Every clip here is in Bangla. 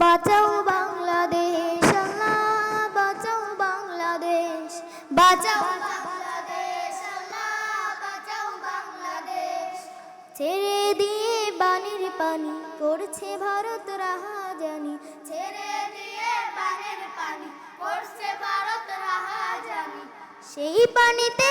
বাঁচাও বাংলাদেশ বাঁচাও বাংলাদেশ বাঁচাও বাংলাদেশ বাঁচাও বাংলাদেশ। ছেড়ে দিয়ে বাণীর পানি করছে ভারত রাহাজানি। ছেড়ে দিয়ে বাণীর পানি করছে ভারত রাহাজানি। সেই পানিতে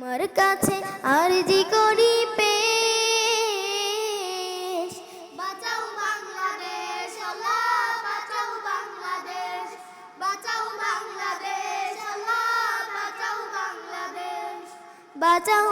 তোমার কাছে আর জি করি পেশ। বাঁচাও বাংলাদেশ বাঁচাও বাংলাদেশ। বাঁচাও বাংলাদেশ বাংলাদেশ। বাঁচাও